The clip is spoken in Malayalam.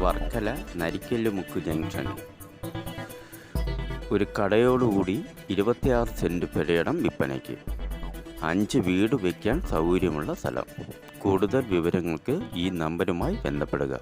വർക്കല നരിക്കല്ലുമുക്ക് ജംഗ്ഷനിൽ ഒരു കടയോടുകൂടി ഇരുപത്തിയാറ് സെന്റ് പെരയിടം വിൽപ്പനയ്ക്ക്. അഞ്ച് വീട് വയ്ക്കാൻ സൗകര്യമുള്ള സ്ഥലം. കൂടുതൽ വിവരങ്ങൾക്ക് ഈ നമ്പരുമായി ബന്ധപ്പെടുക.